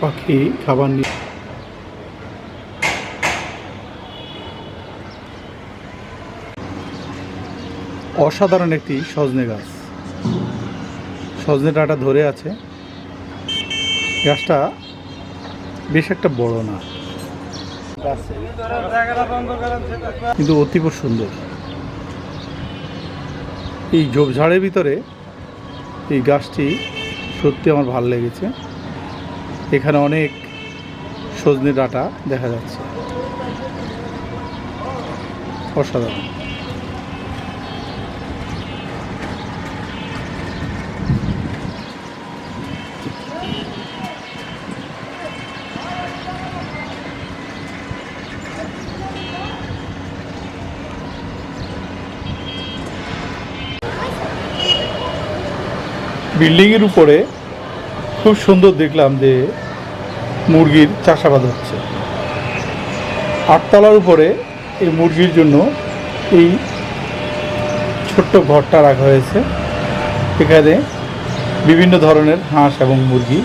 পাখি, খাবার নিয়ে। অসাধারণ একটি সজনে গাছ। সজনে ডাঁটা ধরে আছে। গাছটা বেশ একটা বড় না। কিন্তু অতীব সুন্দর। এই ঝোপঝাড়ের ভিতরে এই গাছটি সত্যি আমার ভালো লেগেছে। এখানে অনেক সজনে ডাটা দেখা যাচ্ছে। অসাধারণ। বিল্ডিংয়ের উপরে খুব সুন্দর দেখলাম যে মুরগির চাষাবাদ হচ্ছে। আটতলার উপরে এই মুরগির জন্য এই ছোট্ট ঘরটা রাখা হয়েছে। এখানে বিভিন্ন ধরনের হাঁস এবং মুরগি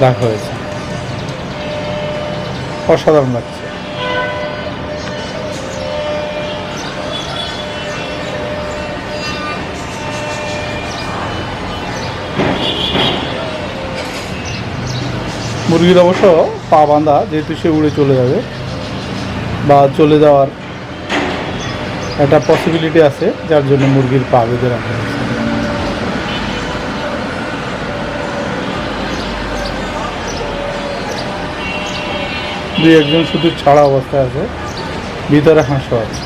রাখা হয়েছে। অসাধারণ লাগছে। মুরগির অবশ্য পা বাঁধা, যেহেতু সে উড়ে চলে যাবে বা চলে যাওয়ার একটা পসিবিলিটি আছে, যার জন্য মুরগির পা বেঁধে রাখা দুই একজন শুধু ছাড়া অবস্থায় আছে, ভিতরে হাঁসও আছে।